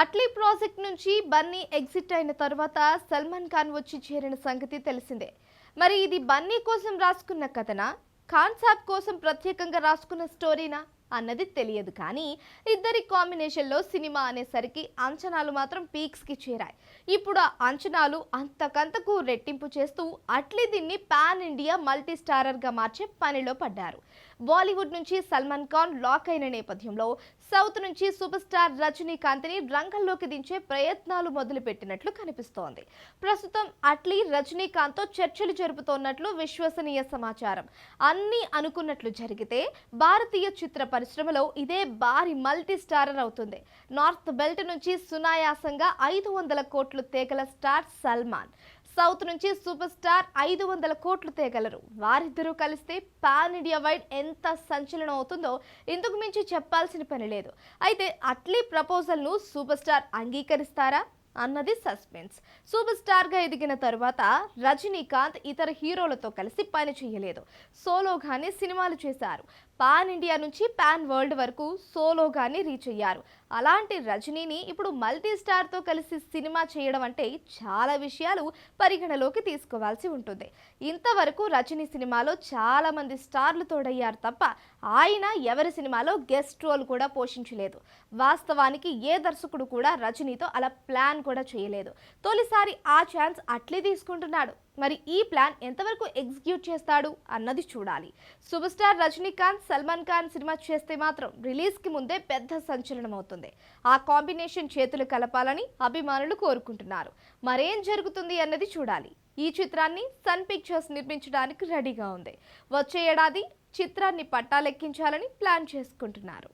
Atlee project నుంచి Bunny exit అయిన తర్వాత సల్మాన్ ఖాన్ వచ్చి చేరిన సంగతి తెలిసిందే. మరి ఇది బన్నీ కోసం రాసుకున్న కథనా? ఖాన్ సాబ్ కోసం ప్రత్యేకంగా రాసుకున్న స్టోరీనా? అన్నది తెలియదు. కానీ ఇద్దరి కాంబినేషన్లో సినిమా అనేసరికి అంచనాలు మాత్రం పీక్స్కి చేరాయి. ఇప్పుడు ఆ అంచనాలు అంతకంతకు రెట్టింపు చేస్తూ అట్లీ దీన్ని పాన్ ఇండియా మల్టీ స్టారర్గా మార్చే పనిలో పడ్డారు. బాలీవుడ్ నుంచి సల్మాన్ ఖాన్ లాక్ అయిన నేపథ్యంలో సౌత్ నుంచి సూపర్ స్టార్ రజనీకాంత్ని రంగంలోకి దించే ప్రయత్నాలు మొదలుపెట్టినట్లు కనిపిస్తోంది. ప్రస్తుతం అట్లీ రజనీకాంత్తో చర్చలు జరుపుతోన్నట్లు విశ్వసనీయ సమాచారం. అన్నీ అనుకున్నట్లు జరిగితే భారతీయ చిత్ర పరిశ్రమలో ఇదే భారీ మల్టీ స్టారర్ అవుతుంది. నార్త్ బెల్ట్ నుంచి సునాయాసంగా ఐదు వందల కోట్లు తేగల స్టార్ సల్మాన్. సౌత్ నుంచి సూపర్ స్టార్ ఐదు వందల కోట్లు తేగలరు. వారిద్దరూ కలిస్తే పాన్ ఇండియా వైడ్ ఎంత సంచలనం అవుతుందో ఇందుకు మించి చెప్పాల్సిన పని లేదు. అయితే అట్లీ ప్రపోజల్ను సూపర్ స్టార్ అంగీకరిస్తారా? అన్నది సస్పెన్స్. సూపర్ స్టార్గా ఎదిగిన తర్వాత రజనీకాంత్ ఇతర హీరోలతో కలిసి పని చేయలేదు. సోలోగానే సినిమాలు చేశారు. పాన్ ఇండియా నుంచి పాన్ వరల్డ్ వరకు సోలోగానే రీచ్ అయ్యారు. అలాంటి రజనీని ఇప్పుడు మల్టీ స్టార్తో కలిసి సినిమా చేయడం అంటే చాలా విషయాలు పరిగణలోకి తీసుకోవాల్సి ఉంటుంది. ఇంతవరకు రజనీ సినిమాలో చాలామంది స్టార్లు తోడయ్యారు తప్ప ఆయన ఎవరి సినిమాలో గెస్ట్ రోల్ కూడా పోషించలేదు. వాస్తవానికి ఏ దర్శకుడు కూడా రజనీతో అలా ప్లాన్ కూడా చేయలేదు. తొలిసారి ఆ ఛాన్స్ అట్లే తీసుకుంటున్నాడు. మరి ఈ ప్లాన్ ఎంతవరకు ఎగ్జిక్యూట్ చేస్తాడు అన్నది చూడాలి. సూపర్ స్టార్ రజనీకాంత్ సల్మాన్ ఖాన్ సినిమా చేస్తే మాత్రం రిలీజ్కి ముందే పెద్ద సంచలనం అవుతుంది ఆ కాంబినేషన్ చేతులు కలపాలని అభిమానులు కోరుకుంటున్నారు. మరేం జరుగుతుంది అన్నది చూడాలి. ఈ చిత్రాన్ని సన్ పిక్చర్స్ నిర్మించడానికి రెడీగా ఉంది. వచ్చే ఏడాది చిత్రాన్ని పట్టాలెక్కించాలని ప్లాన్ చేసుకుంటున్నారు.